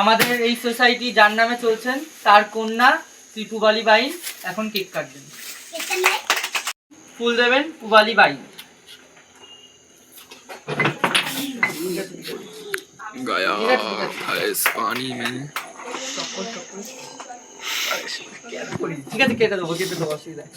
আমাদের এই সোসাইটি যার নামে চলছেন তার কন্যা শ্রী পুবালি বাইন এখন কেক কাটবেন ফুল দেবেন পুবালি বাইন गया ठीक है, ठीक है, ठीक है। है इस पानी में ঠিক আছে কেটে দেবো কেটে দেবো অসুবিধা নেই।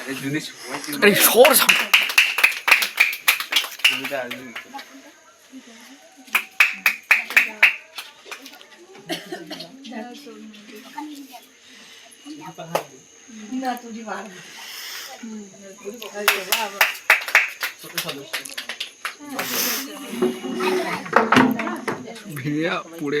আরে যদি সময় ছিল আরে সর সামনে ছবিটা আসবে ছোট সদস্য ভিড়ে পড়ে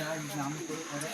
যার নাম করে করে